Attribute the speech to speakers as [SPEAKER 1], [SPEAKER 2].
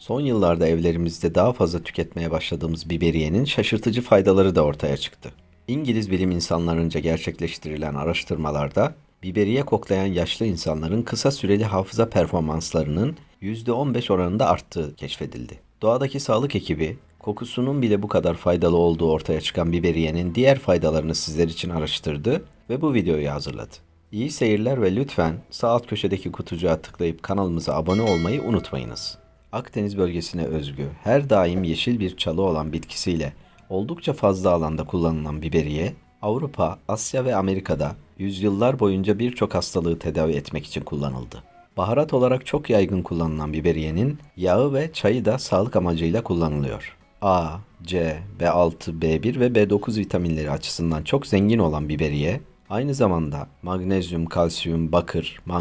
[SPEAKER 1] Son yıllarda evlerimizde daha fazla tüketmeye başladığımız biberiyenin şaşırtıcı faydaları da ortaya çıktı. İngiliz bilim insanlarınca gerçekleştirilen araştırmalarda biberiye koklayan yaşlı insanların kısa süreli hafıza performanslarının %15 oranında arttığı keşfedildi. Doğadaki sağlık ekibi kokusunun bile bu kadar faydalı olduğu ortaya çıkan biberiyenin diğer faydalarını sizler için araştırdı ve bu videoyu hazırladı. İyi seyirler ve lütfen sağ alt köşedeki kutucuğa tıklayıp kanalımıza abone olmayı unutmayınız. Akdeniz bölgesine özgü, her daim yeşil bir çalı olan bitkisiyle oldukça fazla alanda kullanılan biberiye, Avrupa, Asya ve Amerika'da yüzyıllar boyunca birçok hastalığı tedavi etmek için kullanıldı. Baharat olarak çok yaygın kullanılan biberiyenin yağı ve çayı da sağlık amacıyla kullanılıyor. A, C, B6, B1 ve B9 vitaminleri açısından çok zengin olan biberiye, aynı zamanda magnezyum, kalsiyum, bakır, mangan,